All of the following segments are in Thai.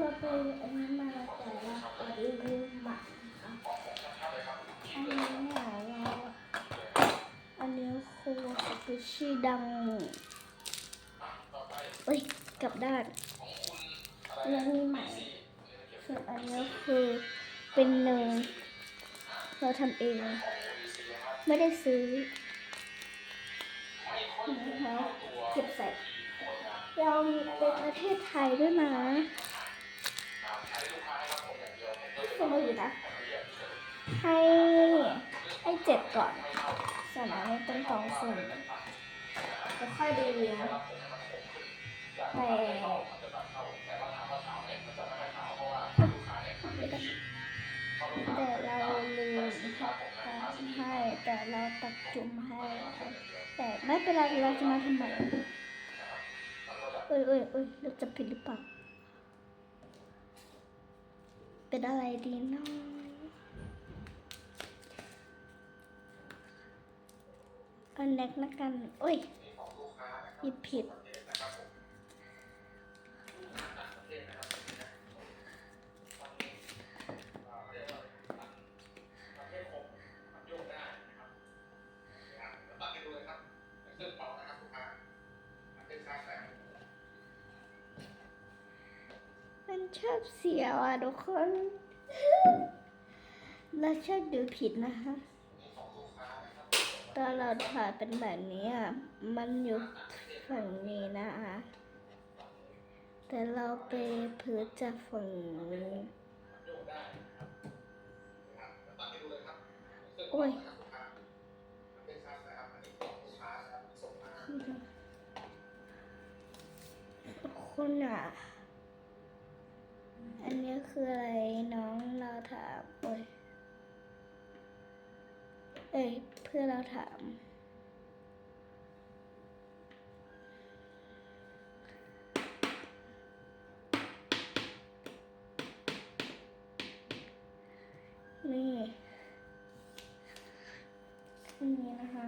เราไปอันนี้มาแต่เราไปรีวิวใหม่นะคะอันนี้เนี่ยเราอันนี้ครูสปิชชี่ดังเอ้ยกลับด้านเรื่องนี้ใหม่ส่วนอันนี้คือเป็นเนยเราทำเอง ไม่ได้ซื้อนะคะเก็บใส่เราเป็นประเทศไทยด้วยนะ สมมติอยู่นะ ให้ให้เจ็บก่อนสนอันนี้เป็นกล่องสุ่มจะค่อยรีวิวแต่แต่เราลืมทักกาให้แต่เราตัดจุ่มให้ แต่ไม่เป็นไรเราจะมาทำใหม่เอ้ยเอ้ยเอ้ยเราจะผิดหรือเปล่า เป็นอะไรดีเนาะอันแรกนะกัน โอ้ยหยิบผิด ชอบเสียวอะทุกคน เราชอบดูผิดนะคะ ตอนเราถ่ายเป็นแบบนี้อะ มันอยู่ฝั่งนี้นะคะ แต่เราไปเพื่อจะฝั่งนี้โอ้ยคุณอะ อันนี้คืออะไรน้องเราถามโอ้ยเอ้ยเพื่อเราถามนี่อันนี้นะคะ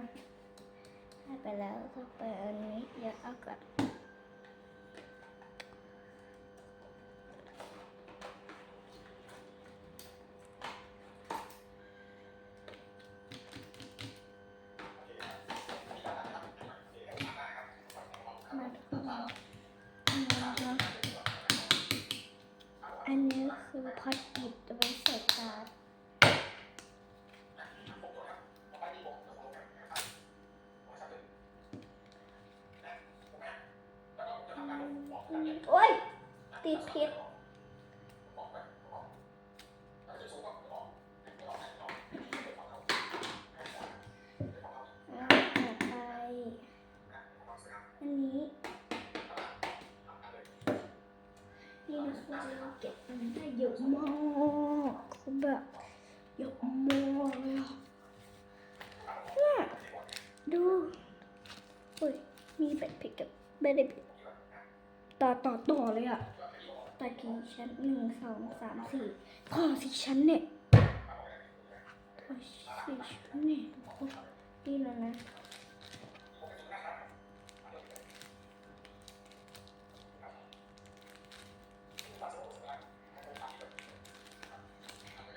ให้ไปแล้วก็ไปอันนี้อย่าเอาก่อน ติดพิษอันนี้นี่นะคะเราเก็บมันได้เยอะมากคือแบบเยอะมากเลยอะเนี่ยดูอุ้ยมีแบบผิดกับไม่ได้ผิดต่อต่อต่อเลยอะ ต่อกี่ชั้นหนึ่งสองสามสี่ต่อสี่ชั้นเนี่ยต่อสี่ชั้นเนี่ยทุกคนนี่แล้วนะ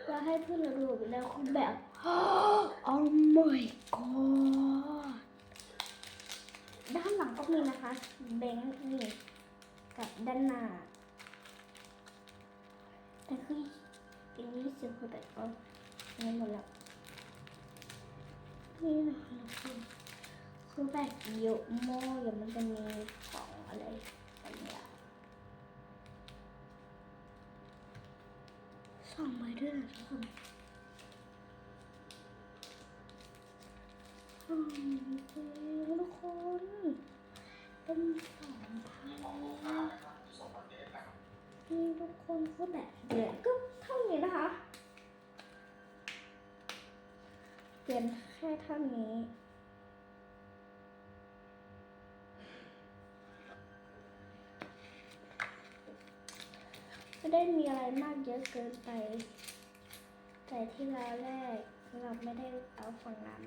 เราให้เพื่อนเราดูไปแล้วคุณแบบ oh my god ด้านหลังก็มีนะคะ แบงค์นี่กับด้านหน้า แต่คืออันนี้สิคือแบบเอาไม่หมดแล้วนี่นะคะคือคือแบบเยอะมากเดี๋ยวมันจะมีของอะไรบางอย่างสองไปด้วยนะทุกคนอืมทุกคนเป็นสองพัน นี่ทุกคนก็แบบเดือนก็เท่านี้นะคะเปลี่ยนแค่เท่านี้ไม่ได้มีอะไรมากเยอะเกินไป แต่ที่เราแรกเราไม่ได้เอาฝั่งนั้น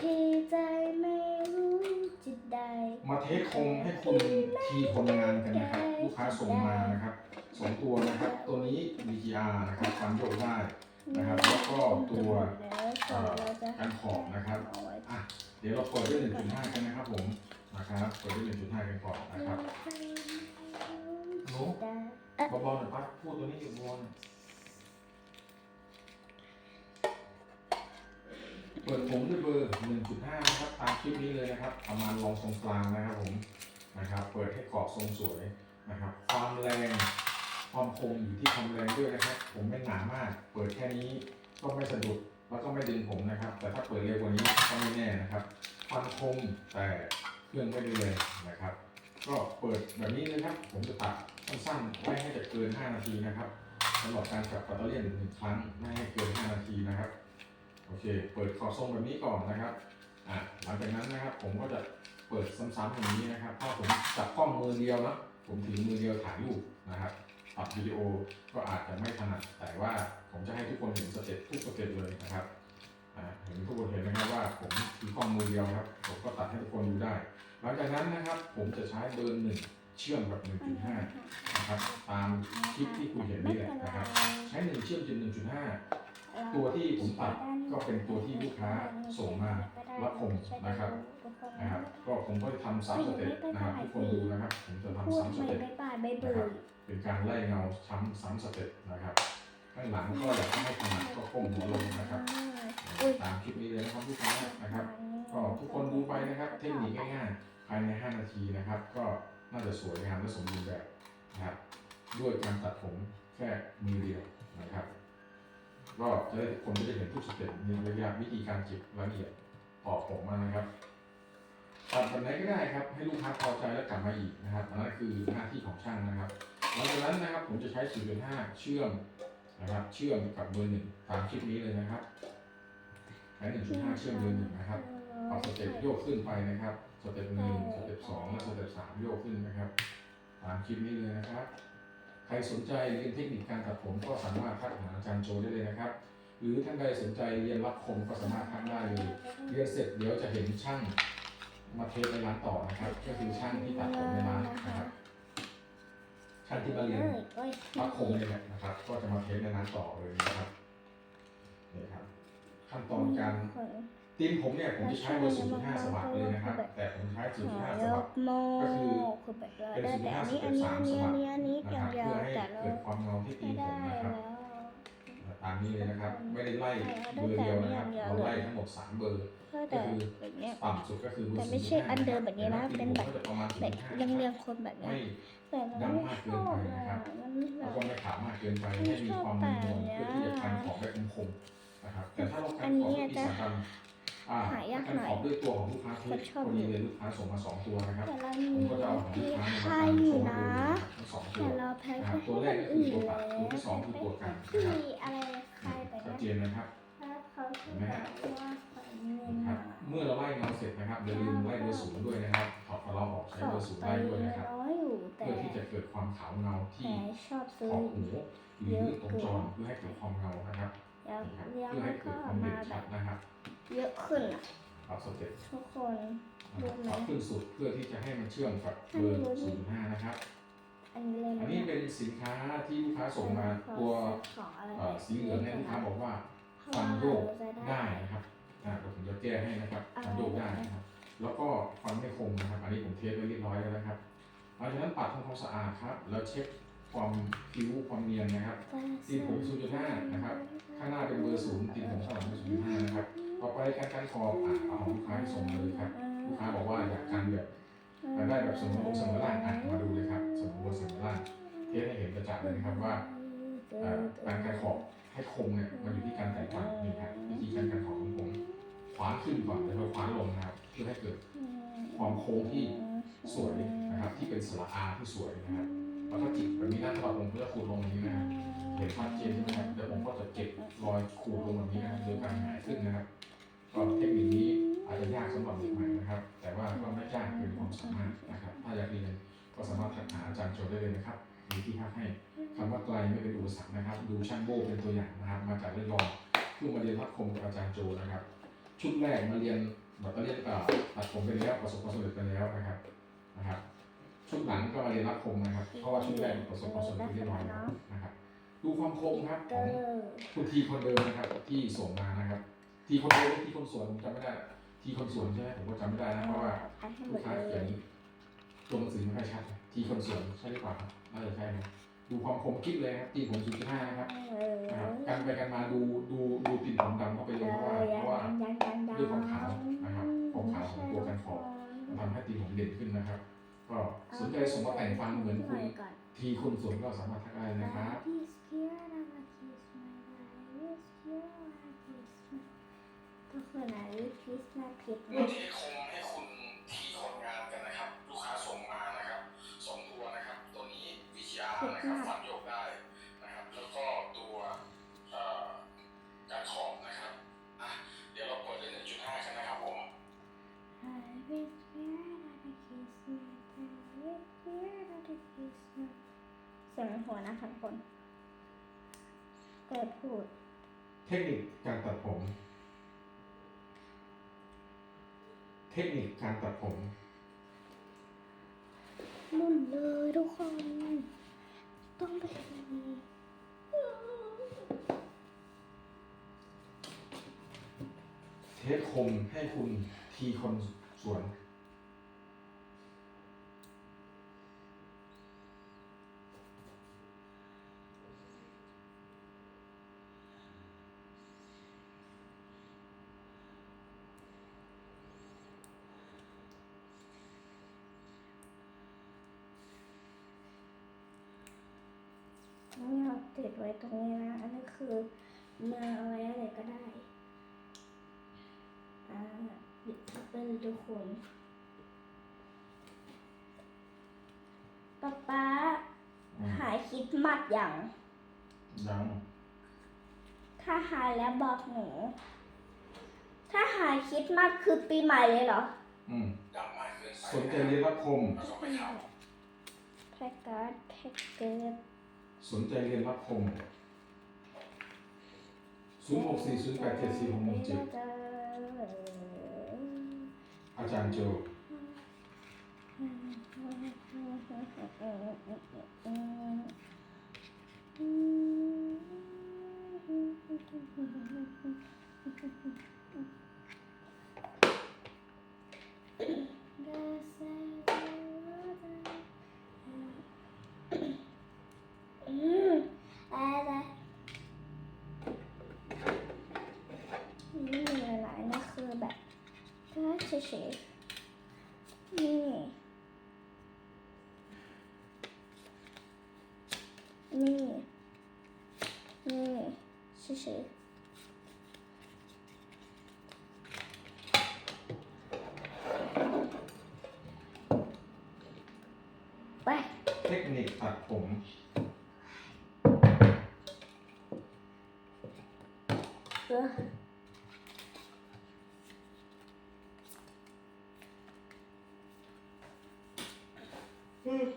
ที่ใจไม่รู้จะได้มาเทสคงให้คุณทีทำงานกันนะครับ ลูกค้าส่งมานะครับสองตัวนะครับ ตัวนี้ VGR นะครับฟันโยกได้นะครับ แล้วก็ตัวเอ่อเราจะการขอบนะครับเอาไว้อะเดี๋ยวเราเปิดด้วย1.5 กันนะครับผมนะครับเปิดด้วย1.5 กันก่อนนะครับหนูได้เบาๆหน่อยปั๊บพูดตัวนี้อยู่บน เปิดผมด้วยเบอร์ 1.5 นะครับตามคลิปนี้เลยนะครับประมาณรองทรงกลางนะครับผมนะครับ เปิดให้กรอบทรงสวยนะครับ ความแรงความคมอยู่ที่ความแรงด้วยนะครับ ผมไม่หนามาก เปิดแค่นี้ก็ไม่สะดุดแล้วก็ไม่ดึงผมนะครับ แต่ถ้าเปิดเร็วกว่านี้ก็ไม่แน่นะครับ ความคมแต่เครื่องไม่ได้เลยนะครับ ก็เปิดแบบนี้เลยครับ ผมจะตัดสั้นๆไม่ให้จะเกิน 5 นาทีนะครับสำหรับการจับปัตเตอร์เลียนหนึ่งครั้งไม่ให้เกิน 5 นาทีนะครับ โอเค เปิดขอทรงแบบนี้ก่อนนะครับอะหลังจากนั้นนะครับผมก็จะเปิดซ้ำๆอย่างนี้นะครับถ้าผมจับกล้องมือเดียวนะผมถือมือเดียวถ่ายรูปนะครับตัดวิดีโอก็อาจจะไม่ถนัดแต่ว่าผมจะให้ทุกคนเห็นสเต็ปทุกสเต็ปเลยนะครับอ่าเห็นทุกคนเห็นนะครับว่าผมถือกล้องมือเดียวครับ ผมก็ตัดให้ทุกคนดูได้ หลังจากนั้นนะครับผมจะใช้เบอร์หนึ่งเชื่อมกับ 1.5 นะครับ ตามคลิปที่คุณเห็นนี่แหละนะครับ ใช้หนึ่งเชื่อมจน1.5 ตัวที่ผมตัดก็เป็นตัวที่ลูกค้าส่งมารับผมนะครับนะครับก็ผมก็จะทำซ้ำสเต็ปนะครับทุกคนดูนะครับ ผมจะพูทำดซ้ำสไม่เต็ปไม่ป่าไม่เบื่อเป็นการไล่เงาซ้ำซ้ำสเต็ปนะครับ ข้างหลังก็อยากให้ถนัดก็ก้มหัวลงนะครับตามคลิปนี้เลยนะครับลูกค้านะครับ ก็ทุกคนดูไปนะครับ เทคนิคง่ายๆ ภายใน 5 นาทีนะครับ ก็น่าจะสวยงามและสมบูรณ์แบบนะครับ ด้วยการตัดผมแค่มือเดียวนะครับ ก็จะได้คนจะได้เห็นทุกสเต็ปในระยะวิธีการจิบรายละเอียดต่อผมมานะครับตัดแบบไหนก็ได้ครับ ให้ลูกค้าพอใจแล้วกลับมาอีกนะครับอันนั้นคือหน้าที่ของช่างนะครับหลังจากนั้นนะครับผมจะใช้4.5เชื่อมนะครับ เชื่อมกับเบอร์หนึ่งตามคลิปนี้เลยนะครับใช้1.5 เชื่อมเบอร์หนึ่งนะครับเอาสเต็ปโยกขึ้นไปนะครับสเต็ปหนึ่งสเต็ปสองและสเต็ปสามโยกขึ้นนะครับตามคลิปนี้เลยนะครับ ครสนใจเรียนเทคนิคการตัดผมก็สามารถทักหาอาจารย์โจได้เลยนะครับ หรือท่านใดสนใจเรียนรับคมก็สามารถทักได้เลยเรียนเสร็จเดี๋ยวจะเห็นช่างมาเทสในร้านต่อนะครับ ก็คือช่างที่ตัดผมในร้านนะครับช่างที่มาเรียนรับคมเนี่แหละนะครับ ก็จะมาเทสในร้านต่อเลยนะครับนี่ครับ ขั้นตอนการ ทีมผมเนี่ยผมจะใช้เบอร์0.5สวัสดเลยนะครับ แต่ผมใช้0.5สยวัสกดโมก็คือคือแบบว่าเป็นได้แต่อันนี้0.5อันนี้อันนี้อันนี้อันนี้นะอคย่ารังบเดียวเพื่อให้แต่เราเกิดความเงาที่ตีไม่ผได้มนะครับแล้วตามนี้เลยนะครับ ไม่ได้ไล่เบอร์เดียวนะครับเราไล่ทั้งหมด3เบอร์ก็ก็แต่คือแบบเนี้ยต่ำสุดก็คือเบอร์แต่ไม่ใช่0.5อันเดิมแบบนี้นะแต่เป็นแบบทีมผมก็จะประมาณแบบ0.5เรียงเรียงๆคนแบบเนี้ยไม่แต่มันไม่ชอบอะมันแบแล้วบก็ไม่ขาวมากเกินไปให้มีความนุ่มนวลเพื่อที่จะกันของแบบคมๆนะครับแต่ถ้าเรากันของที่ปีศาจ ดำอ่ากันของด้วยตัวของลูกค้าที่พอดีเลยลูกค้าส่งมาสองตัวนะครับแต่เราผมีมก็จะเอาของลูที่กค้ามาใครทำอโชยู่ว์นะให้ดูทั้งสองตัแต่วเราแพ้นะครับแค่ตัวแรกก็คือตัวตัดตัวที่สองคือตัวกันที่นะครับอะไรใครไปชัดเนี่ยเจนนะครับถ้าเขาพูดแบบว่าขอเงินนะครับเมื่อเราไล่เงาเสร็จนะครับอย่าลืมไล่เบอร์ศูนย์ด้วยนะครับถอดกระลอกออกใช้ขอเบอร์ศูนย์ไปไล่ด้วยนะครับน้อยอยู่แต่เพื่อที่จะเกิดความขาวเงาที่แต่ชอบขซื้ออบหูหรือตรงจอเพื่อให้เกิดความเงานะครับแล้วนี่ครับเลี้ยงเพื่อแล้ให้วเกิก็ดความมาเด่นแบชับดนะครับ เยอะขึ้นอะปรับสเต็ปทุกคนนะครับปรับขึ้นสุดเพื่อที่จะให้มันเชื่อมกับเบอร์ศูนย์ห้านะครับ อันนี้เลยอันนะนี้เป็นสินค้าที่ลูกค้าส่งมาตัวเอ่อสีเหลืองเนี่ยลูกค้าบอกว่าฟันโยกได้นะครับอ่าเดี๋ยวผมจะแก้ให้นะครับฟันโยกได้นะครับ แล้วก็ฟันไม่คมนะครับ อันนี้ผมเทสไว้เรียบร้อยแล้วนะครับหลังจากนั้นปัดทำความสะอาดครับ แล้วเช็คความคิ้วความเนียนนะครับสีผม0.5นะครับ ข้างหน้าเป็นเบอร์ศูนย์ติดผมข้างหลังเป็นศูนย์ห้านะครับ ต่อไปการการขอบอะเอาของลูกค้าให้ส่งมาเลยครับ ลูกค้าบอกว่าอยากกันแบบอยากได้แบบสมมติเสมอล่างอะมาดูเลยครับสมมติเสมอล่างเทสให้เห็นประจักษ์เลยนะครับว่าการการขอบให้คมเนี่ยมันอยู่ที่การแต่งฟันนี่ครับวิธีการการขอบของผมขวานขึ้นก่อนแล้วก็ขวานลงนะครับ เพื่อให้เกิดความโค้งที่สวยนะครับ ที่เป็นสระอาที่สวยนะครับแล้วก็จิกแบบนี้นะถ้าเราผมก็จะขูดลงอย่างนี้นะครับเห็นชัดเจนใช่ไหมครับเดี๋ยวผมก็จะเก็บรอยขูดลงแบบนี้นะครับโดยการหงายขึ้นนะครับ ก็เทคนิคนี้อาจจะยากสำหรับเด็กใหม่นะครับ แต่ว่าก็ไม่ยากเกินความสามารถนะครับ ถ้าอยากเรียนก็สามารถทักหาอาจารย์โจได้เลยนะครับมีที่พักให้คำว่าไกลไม่เป็นอุปสรรคนะครับ ดูช่างโบ้เป็นตัวอย่างนะครับ มาจากเรื่องรองเพิ่งมาเรียนพักคมกับอาจารย์โจนะครับ ชุดแรกมาเรียนแบตเตอรี่ก็ตัดผมไปแล้วประสบความสำเร็จไปแล้วนะครับนะครับ ชุดหลังก็มาเรียนรับคมนะครับ เพราะว่าชุดแรกประสบความสำเร็จไปเรียบร้อยแล้วนะครับ ดูความคมครับของคุณทีคนเดิมนะครับที่ส่งมานะครับ ทีคนเดิมที่คนสวนผมจำไม่ได้ ทีคนสวนใช่ไหมผมก็จำไม่ได้นะเพราะว่าพันให้หมลูดกค้าเลเขียนยตัวหนังสือไม่ค่อยชัด ทีคนสวนใช่หรือเปล่าครับน่าจะใช่นะดูความคมกิ๊บเลยครับตีผมศูนย์จุดห้านะครับเออนะครับ กันไปกันมาดูดูดูติดผมดำเข้าไปเลยเพราะว่าเพราะว่า ยังยังยังด้วยความขาวนะครับความขาวของตัวกันขอบมันทำให้ตีผมเด่นขึ้นนะครับ ก็สนใจส่งมาแต่งฟังเหมือนคุณทีคุณสวนก็สามารถทักได้นะครับ ก็คือไหนพิสมาผิดเมื่อทีคงให้คุณทีคนงานกันนะครับ ลูกค้าส่งมานะครับสองตัวนะครับ ตัวนี้ VTR นะครับฟันโยกได้นะครับ แล้วก็ตัวเอ่อการขอบนะครับอะเดี๋ยวเราเปิดได้1.5กันนะครับผมเสียงหัวนะคะทุกคน เกิดพูด เทคนิคการตัดผม เทคนิคการตัดผมนุ่นเลยทุกคน ต้องไปดูเทคคมให้คุณทีคนสวน นี่เรา ติดไว้ตรงนี้นะอันนี้คือมาเอาไว้อะไรก็ได้ อ่าบิดเป็นทุกคนป๊าป๊าอืมหายคิดมัดอย่าง ยังถ้าหายแล้วบอกหนู ถ้าหายคิดมัดคือปีใหม่เลยเหรอ อืมดังมากเกินไปสนใจเรียนรับคมเราก็ไปทแพ็กการ์ดแพ็กเกอร์ สนใจเรียนรับคม0 6 4 0 8 7 4 6 1 7อาจารย์โจอื เฉยนี่นี่นี่เฉยๆไป เทคนิคตัดผม Oh,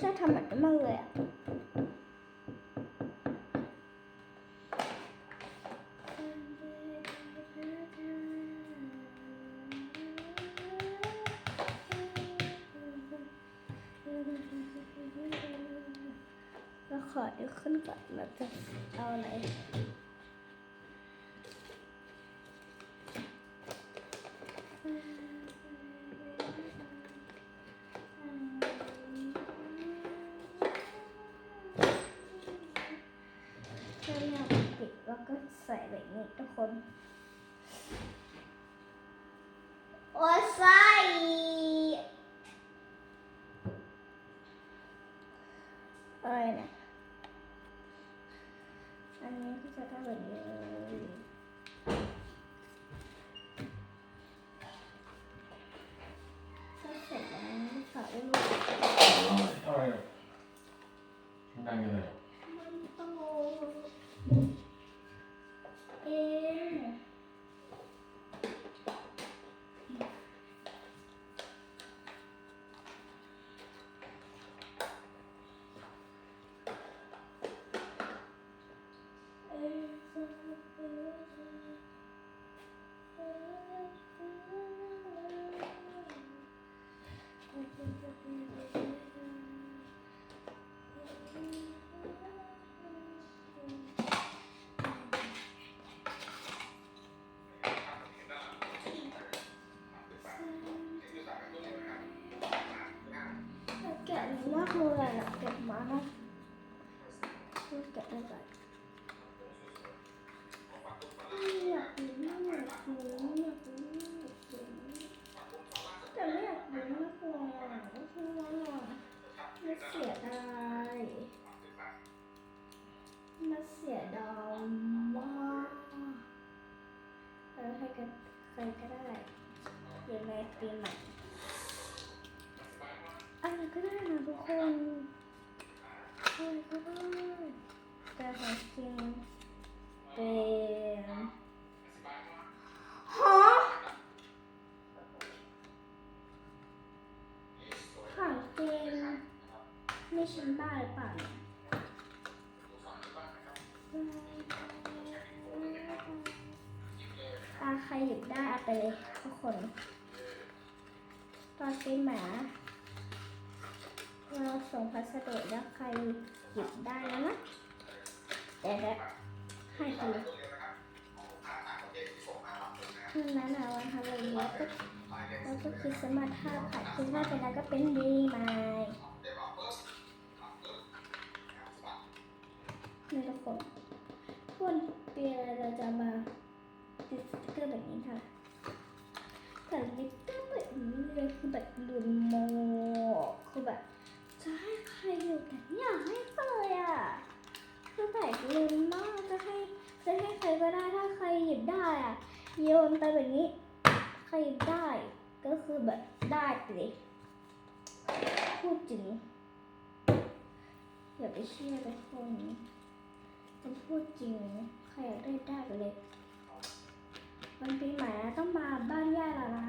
ชอบทำแบบนี้มากเลยอะเราขอยวขึ้นก่อนเราจะเอาอะไร ล่ะเก็บมาเนาะเก็บได้ก่อนอยากดูอยากดูอยากดูอยากดูแต่ไม่อยากดูมากกว่าไม่ใช่ว่าไม่เสียดายน่าเสียดายมากเออให้กันใครก็ได้ยังไงปีใหม่ หยิบได้เอาไปเลยทุกคนตอนปีหมาเราส่งพัสดุแล้วใครหยิบได้แล้วนะเดี๋ยวจะให้ไปเลยคืนนั้นอะวันฮาโลวีนแล้วก็แล้วก็คริสมาสถ้าผ่านคริสต์มาสไปแล้วก็เป็นดีใหมนี่ทุกคนทุกคนปีอะไรเราจะมา ติดสติ๊กเกอร์แบบนี้ค่ะแต่สติ๊กเกอร์แบบนี้เลยคือแบบลุนโมคือแบบจะให้ใครอยู่แต่ไม่อยากให้เลยอะคือแบบลุนมากจะให้จะให้ใครก็ได้ถ้าใครหยิบได้อะโยนไปแบบนี้ ใครหยิบได้ก็คือแบบได้ไปเลยพูดจริงอย่าไปเชื่อทุกคนมันพูดจริงใครอยากได้ได้ไปเลย วันปีใหม่อะต้องมาบ้านย่าแล้วนะ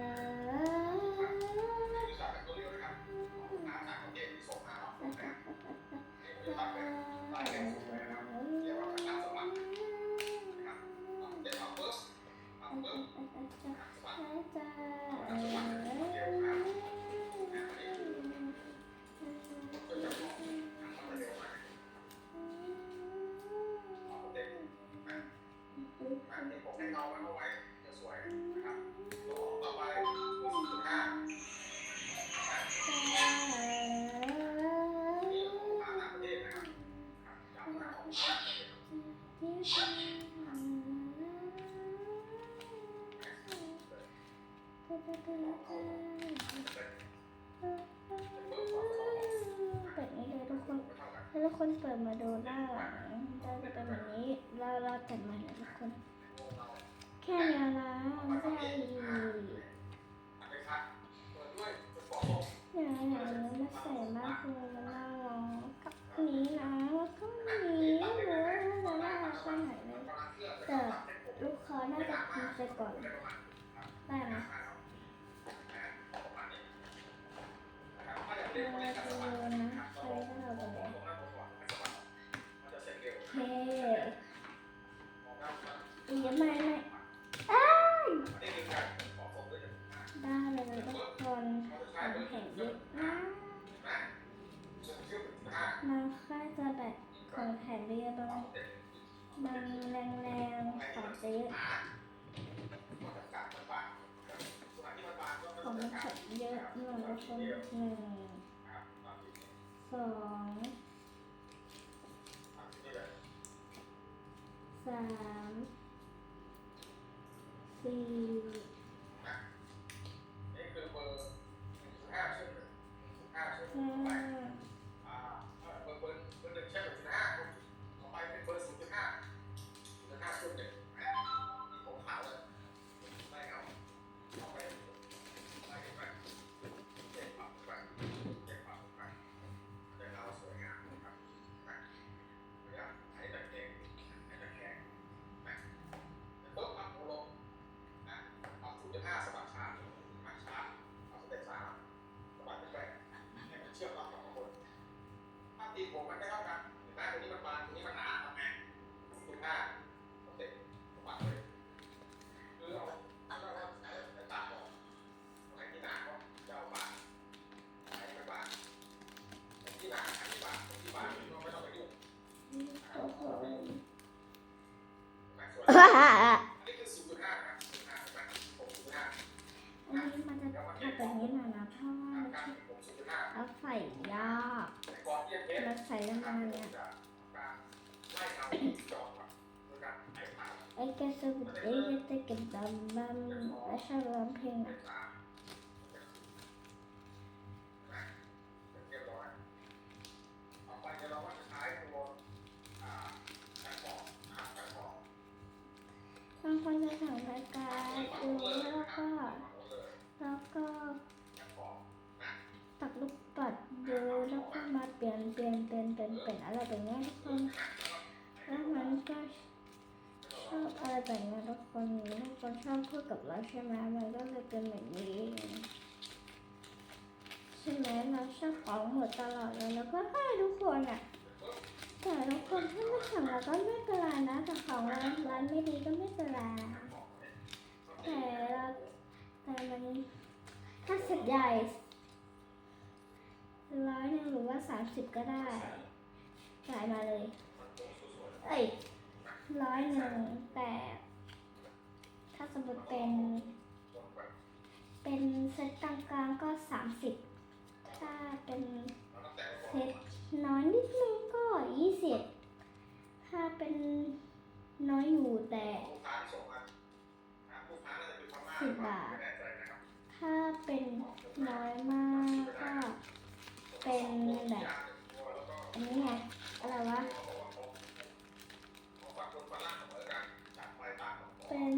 แบบนี้เลยทุกคนถ้าทุกคนเปิดมาดูหน้าหลังจะเป็นแบบนี้เราเราจัดมาแล้วทุกคน แค่นี้นะไม่ใช่อีกอย่างนี้มาใส่มากเลยมันน่ารักกับนี้นะแล้วก็นี้หรือจะน่ารักแค่ไหนเลยแต่ลูกค้าน่าจะกินไปก่อนได้ไหม เออนะใช้ได้เลยเฮ้อีไม่ไม่อ้ายได้เลยทุกคนของแข็งเยอะมากมันค่าจะแบบของแข็งเยอะบางบางแรงๆของจะเยอะของมันแข็งเยอะหน่อยทุกคนหนึ่ง สองสามสี่ห้า บดำดำแชอบพูดกับเราใช่ไหมมันก็เลยเป็นแบบนี้ใช่ไหมเราชอบของหมดตลอดเลยแล้วก็ให้ทุกคนอะแต่ทุกคนถ้าไม่สั่งเราก็ไม่เป็นไรนะแต่ของร้านร้านไม่ดีก็ไม่เป็นไรแต่เราแต่มันถ้าสร็จใหญ่ร้อยหนึ่งหรือว่าสามสิบก็ได้จ่ายมาเลย เอ้ยร้อยหนึ่งแต่ สมมติเป็น เป็นเซตกลางๆก็สามสิบถ้าเป็นเซตน้อยนิดนึงก็ยี่สิบถ้าเป็นน้อยอยู่แต่สิบบาท ถ้าเป็นน้อยมากก็เป็นแบบอันนี้ไงอะไรวะ เป็น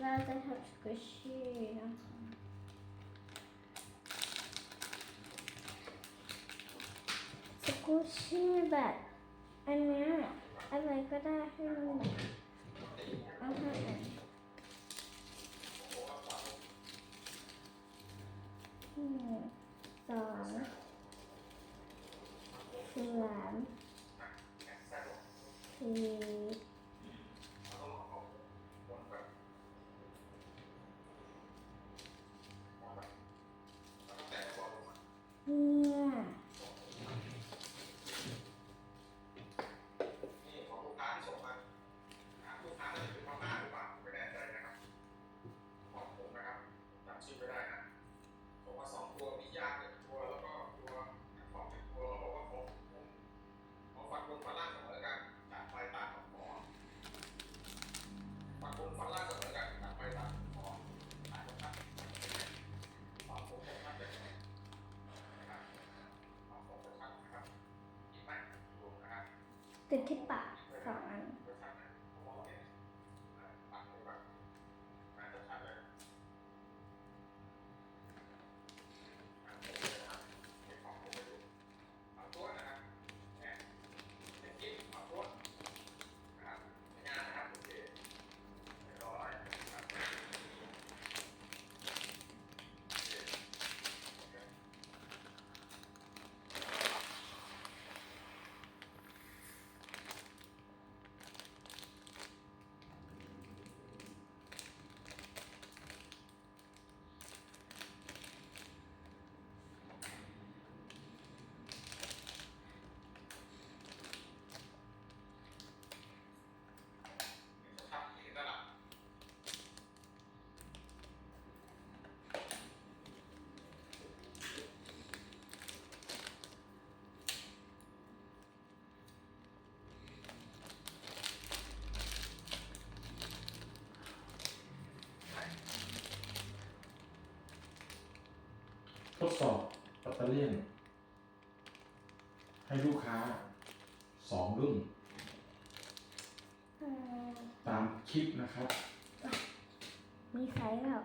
เราจะทำสควิชชี่นะคะสควิชชี่แบบอันนี้อะไรก็ได้ให้มันแบบเอาให้หนึ่งสองสามสี่ คิดที่ปาก สอบปัตเตอร์เลียน ให้ลูกค้าสองรุ่นเอ่อตามคลิปนะครับ มีไซส์แบบ